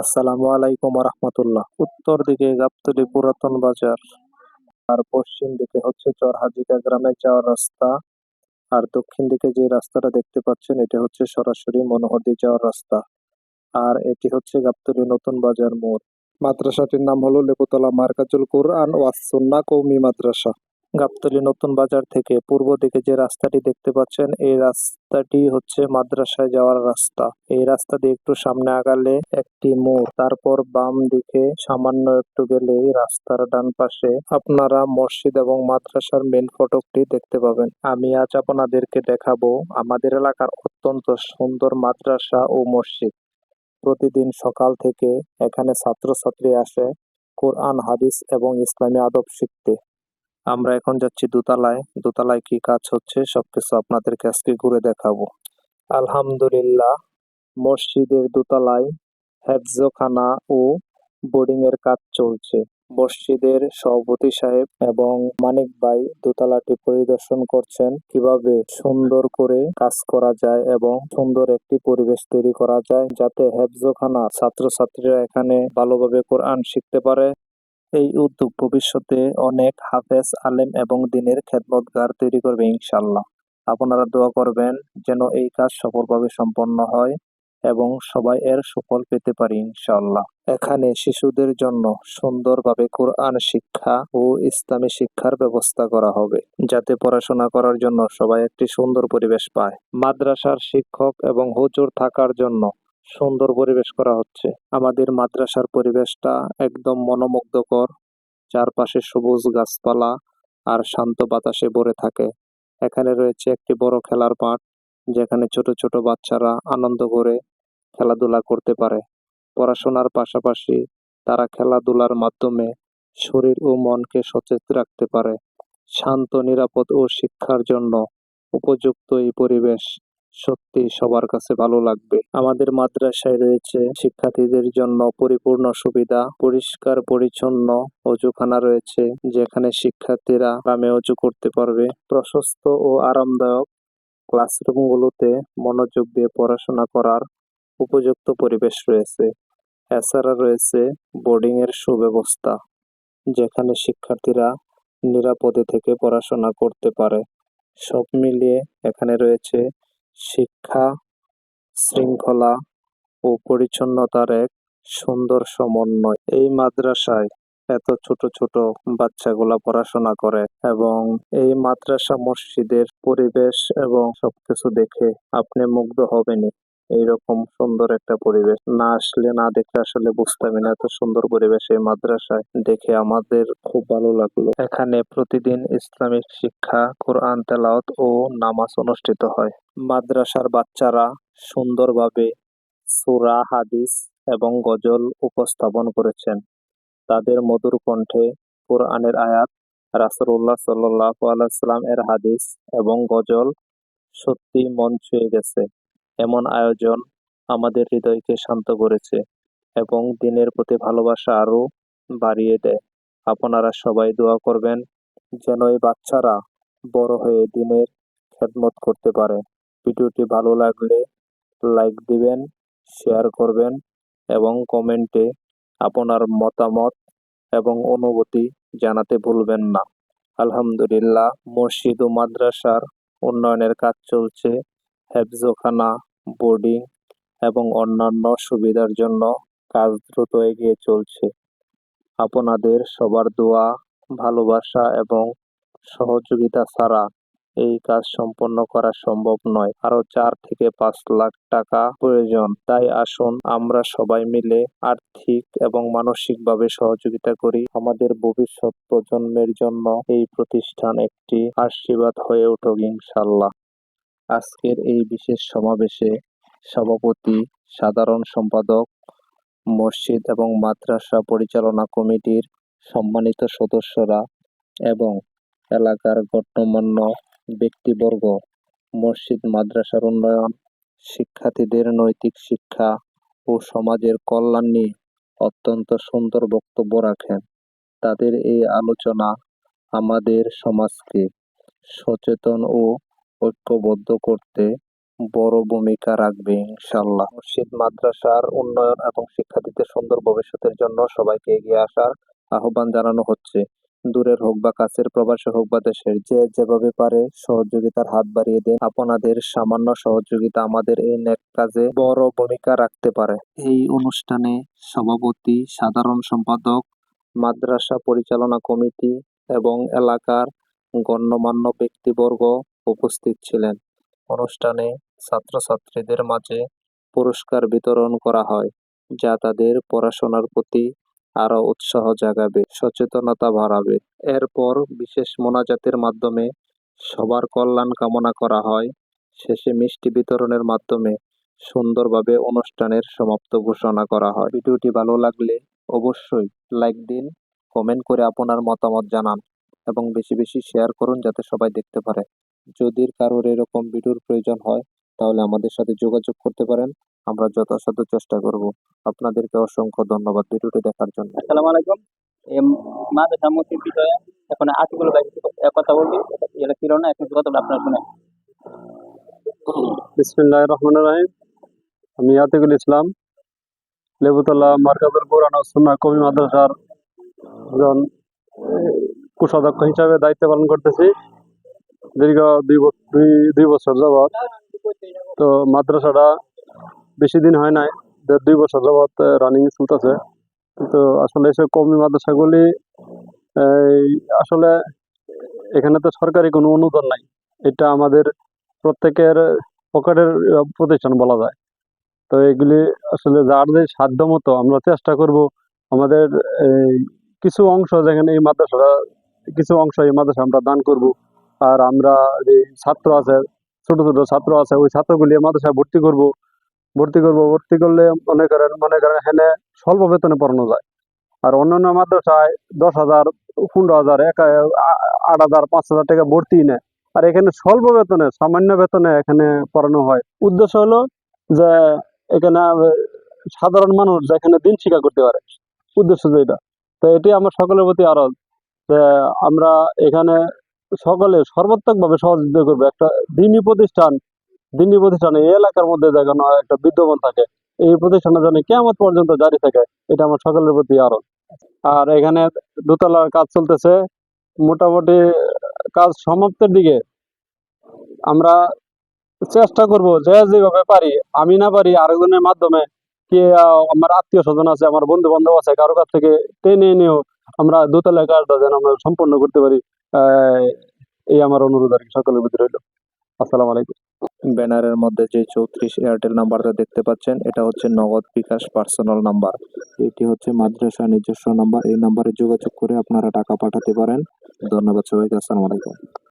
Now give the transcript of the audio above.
আসসালামু আলাইকুম রহমতুল্লাহ উত্তর দিকে গাবতলী পুরাতন বাজার, আর পশ্চিম দিকে হচ্ছে চরহাজিকা গ্রামে যাওয়ার রাস্তা, আর দক্ষিণ দিকে যে রাস্তাটা দেখতে পাচ্ছেন, এটা হচ্ছে সরাসরি মনোহরদি যাওয়ার রাস্তা, আর এটি হচ্ছে গাবতলী নতুন বাজার মোড়। মাদ্রাসাটির নাম হলো লেবুতলা মার্কাজুল কোরআন ওয়াসুন্না কৌমি মাদ্রাসা। গাবতলী নতুন বাজার থেকে পূর্ব দিকে যে রাস্তাটি দেখতে পাচ্ছেন, এই রাস্তাটি হচ্ছে মাদ্রাসায় যাওয়ার রাস্তা। এই রাস্তা দিয়ে একটু সামনে আগালে একটি মোড়, তারপর বাম দিকে সামান্য একটু গেলে রাস্তার ডান পাশে আপনারা মসজিদ এবং মাদ্রাসার মেন ফটকটি দেখতে পাবেন। আমি আজ আপনাদেরকে দেখাবো আমাদের এলাকার অত্যন্ত সুন্দর মাদ্রাসা ও মসজিদ। প্রতিদিন সকাল থেকে এখানে ছাত্রছাত্রী আসে, কোরআন, হাদিস এবং ইসলামী আদব শিখতে। আমরা এখন যাচ্ছি দোতলায়। দোতলায় কি কাজ হচ্ছে সবকিছু আপনাদেরকে আজকে ঘুরে দেখাবো। আলহামদুলিল্লাহ, মসজিদের দোতলায় হেফজখানা ও বোর্ডিং এর কাজ চলছে। মসজিদের সভাপতি সাহেব এবং মানিক ভাই দোতলাটি পরিদর্শন করছেন কীভাবে সুন্দর করে কাজ করা যায় এবং সুন্দর একটি পরিবেশ তৈরি করা যায় যাতে হেফজখানা ছাত্রছাত্রীরা এখানে ভালোভাবে কোরআন শিখতে পারে। এই উদ্যোগ ভবিষ্যতে অনেক হাফেজ, আলেম এবং দিনের খেদমতগার তৈরি করবে ইনশাল্লাহ আপনারা দোয়া করবেন যেন এই কাজ সফলভাবে সম্পন্ন হয় এবং সবাই এর সুফল পেতে পারি ইনশাল্লাহ এখানে শিশুদের জন্য সুন্দরভাবে কোরআন শিক্ষা ও ইসলামী শিক্ষার ব্যবস্থা করা হবে, যাতে পড়াশোনা করার জন্য সবাই একটি সুন্দর পরিবেশ পায়। মাদ্রাসার শিক্ষক এবং হুজুর থাকার জন্য সুন্দর পরিবেশ করা হচ্ছে। আমাদের মাদ্রাসার পরিবেশটা একদম মনোমুগ্ধকর। চারপাশে সবুজ গাছপালা আর শান্ত বাতাসে ভরে থাকে। এখানে রয়েছে একটি বড় খেলার মাঠ, যেখানে ছোট ছোট বাচ্চারা আনন্দ করে খেলাধুলা করতে পারে। পড়াশোনার পাশাপাশি তারা খেলাধুলার মাধ্যমে শরীর ও মনকে সচেত রাখতে পারে। শান্ত, নিরাপদ ও শিক্ষার জন্য উপযুক্ত এই পরিবেশ সত্যি সবার কাছে ভালো লাগবে। আমাদের মাদ্রাসায় রয়েছে শিক্ষার্থীদের জন্য পরিপূর্ণ সুবিধা, পরিষ্কার, পরিচ্ছন্ন অজুখানা রয়েছে, যেখানে শিক্ষার্থীরা গ্রামে অজু করতে পারবে। প্রশস্ত ও আরামদায়ক ক্লাসরুমগুলোতে মনোযোগ দিয়ে পড়াশোনা করার উপযুক্ত পরিবেশ রয়েছে। এছাড়া রয়েছে বোর্ডিং এর সুব্যবস্থা, যেখানে শিক্ষার্থীরা নিরাপদে থেকে পড়াশোনা করতে পারে। সব মিলিয়ে এখানে রয়েছে শিক্ষা, শৃঙ্খলা ও পরিচ্ছন্নতার এক সুন্দর সমন্বয়। এই মাদ্রাসায় এত ছোট ছোট বাচ্চাগুলা পড়াশোনা করে এবং এই মাদ্রাসা মসজিদের পরিবেশ এবং সবকিছু দেখে আপনি মুগ্ধ হবেনই। এইরকম সুন্দর একটা পরিবেশ। না আসলে, না দেখলে আসলে বুঝতামই না এত সুন্দর পরিবেশ এই মাদ্রাসায়। দেখে আমাদের খুব ভালো লাগল। এখানে প্রতিদিন ইসলামিক শিক্ষা, কোরআন তেলাওত ও নামাজ অনুষ্ঠিত হয়। মাদ্রাসার বাচ্চারা সুন্দরভাবে সূরা, হাদিস এবং গজল উপস্থাপন করেছেন। তাদের মধুর কণ্ঠে কোরআনের আয়াত, রাসূলুল্লাহ সাল্লাল্লাহু আলাইহি সাল্লাম এর হাদিস এবং গজল সত্যি মন ছুঁয়ে গেছে। এমন আয়োজন আমাদের হৃদয়কে শান্ত করেছে এবং দিনের প্রতি ভালোবাসা আরও বাড়িয়ে দেয়। আপনারা সবাই দোয়া করবেন যেন এই বাচ্চারা বড় হয়ে দিনের খেদমত করতে পারে। ভিডিওটি ভালো লাগলে লাইক দিবেন, শেয়ার করবেন এবং কমেন্টে আপনার মতামত এবং অনুভূতি জানাতে ভুলবেন না। আলহামদুলিল্লাহ, মসজিদ ও মাদ্রাসার উন্নয়নের কাজ চলছে। হেফজোখানা বোর্ডিং এবং অন্যান্য সুবিধার জন্য কাজ দ্রুত এগিয়ে চলছে। আপনাদের সবার দোয়া, ভালোবাসা এবং সহযোগিতা ছাড়া এই কাজ সম্পন্ন করা সম্ভব নয়। আরও চার থেকে পাঁচ লাখ টাকা প্রয়োজন। তাই আসুন, আমরা সবাই মিলে আর্থিক এবং মানসিকভাবে সহযোগিতা করি। আমাদের ভবিষ্যৎ প্রজন্মের জন্য এই প্রতিষ্ঠান একটি আশীর্বাদ হয়ে উঠুক ইনশাল্লাহ আজকের এই বিশেষ সমাবেশে সভাপতি, সাধারণ সম্পাদক, মসজিদ এবং মাদ্রাসা পরিচালনা কমিটির সম্মানিত সদস্যরা এবং এলাকার গণ্যমান্য ব্যক্তিবর্গ, মসজিদ, মাদ্রাসার উন্নয়ন, শিক্ষার্থীদের নৈতিক শিক্ষা ও সমাজের কল্যাণ নিয়ে অত্যন্ত সুন্দর বক্তব্য রাখেন। তাদের এই আলোচনা আমাদের সমাজকে সচেতন ও ঐক্যবদ্ধ করতে বড় ভূমিকা রাখবে ইনশাল্লাহ মসজিদ, মাদ্রাসার উন্নয়ন এবং শিক্ষার্থীদের সুন্দর ভবিষ্যতের জন্য সবাইকে এগিয়ে আসার আহ্বান জানানো হচ্ছে। দূরের হোক বা কাছের, প্রবাসী হোক বা দেশের, যে যেভাবে পারে সহযোগিতার হাত বাড়িয়ে দিন। আপনাদের সামান্য সহযোগিতা আমাদের এই নেক কাজে বড় ভূমিকা রাখতে পারে। এই অনুষ্ঠানে সভাপতি, সাধারণ সম্পাদক, মাদ্রাসা পরিচালনা কমিটি এবং এলাকার গণ্যমান্য ব্যক্তিবর্গ উপস্থিত ছিলেন। অনুষ্ঠানে ছাত্রছাত্রীদের মাঝে পুরস্কার বিতরণ করা হয়, যা তাদের পড়াশোনার প্রতি আরও উৎসাহ জাগাবে, সচেতনতা বাড়াবে। এরপর বিশেষ মোনাজাতের মাধ্যমে সবার কল্যাণ কামনা করা হয়। শেষে মিষ্টি বিতরণের মাধ্যমে সুন্দরভাবে অনুষ্ঠানের সমাপ্ত ঘোষণা করা হয়। ভিডিওটি ভালো লাগলে অবশ্যই লাইক দিন, কমেন্ট করে আপনার মতামত জানান এবং বেশি বেশি শেয়ার করুন যাতে সবাই দেখতে পারে। যদি কারোর এরকম ভিডিওর প্রয়োজন হয় তাহলে আমাদের সাথে যোগাযোগ করতে পারেন। আমরা যথাসাধ্য চেষ্টা করব। আপনাদেরকে অসংখ্য ধন্যবাদ ভিডিওটি দেখার জন্য। আসসালামু আলাইকুম। মাদ্রাসা মসজিদ বিষয়ে এখন আতিকুল ভাই কথা বলবি। এটা ছিল না এখন কথা আপনার শুনে বিসমিল্লাহ রহমান রাহিম। আমি আতিকুল ইসলাম লেবুতলা মার্কাজুল কোরআন ও সুন্নাহ কবি মাদ্রাসার একজন কোষাধ্যক্ষ হিসাবে দায়িত্ব পালন করতেছি। দীর্ঘ দুই দুই বছর যাবৎ তো মাদ্রাসাটা বেশি দিন হয় নাই দুই বছর যাবৎ রানিং চলতেছে কিন্তু আসলে এসব কমি মাদ্রাসাগুলি আসলে এখানে তো সরকারি কোনো অনুদান নাই। এটা আমাদের প্রত্যেকের পকেটের প্রতিষ্ঠান বলা যায়। তো এগুলি আসলে যার যে সাধ্য মতো আমরা চেষ্টা করব, আমাদের কিছু অংশ যেখানে এই মাদ্রাসাটা, কিছু অংশ এই মাদ্রাসা আমরা দান করব আর আমরা যে ছাত্র আছে, ছোট ছোট ছাত্র আছে, ওই ছাত্রগুলি মাদ্রাসায় ভর্তি করব। ভর্তি করব, ভর্তি করলে মনে করেন মনে করেন এখানে স্বল্প বেতনে পড়ানো যায়। আর অন্যান্য মাদ্রাসায় দশ হাজার, পনেরো হাজার, এক, আট হাজার, পাঁচ হাজার টাকা ভর্তি নেয়। আর এখানে স্বল্প বেতনে, সামান্য বেতনে এখানে পড়ানো হয়। উদ্দেশ্য হলো যে এখানে সাধারণ মানুষ যেখানে দিন শিক্ষা করতে পারে। উদ্দেশ্য যেটা। তো এটি আমার সকলের প্রতি আরও যে আমরা এখানে সকলে সর্বাত্মকভাবে সহযোগিতা করবে। একটা দিনী প্রতিষ্ঠান দিনী প্রতিষ্ঠান এই এলাকার মধ্যে যেন একটা বিদ্যমান থাকে, এই প্রতিষ্ঠানে যেন কেমন পর্যন্ত জারি থাকে, এটা আমার সকলের প্রতি আরও আর এখানে দোতলার কাজ চলতেছে, মোটামুটি কাজ সমাপ্তের দিকে। আমরা চেষ্টা করব যে যেভাবে পারি, আমি না পারি আরেকজনের মাধ্যমে কে আমার আত্মীয় স্বজন আছে, আমার বন্ধু বান্ধব আছে, কারও কাছ থেকে টেনে নিয়েও আমরা দোতলা কাজটা যেন আমরা সম্পন্ন করতে পারি। এই আমার অনুরোধ আর কি, সকলের ভিতরে রইল আসসালামু আলাইকুম। ব্যানারের মধ্যে যে চৌত্রিশ এয়ারটেল নাম্বারটা দেখতে পাচ্ছেন, এটা হচ্ছে নগদ বিকাশ পার্সোনাল নাম্বার। এটি হচ্ছে মাদ্রাসা নিজস্ব নাম্বার। এই নাম্বারে যোগাযোগ করে আপনারা টাকা পাঠাতে পারেন। ধন্যবাদ সবাইকে। আসসালামু আলাইকুম।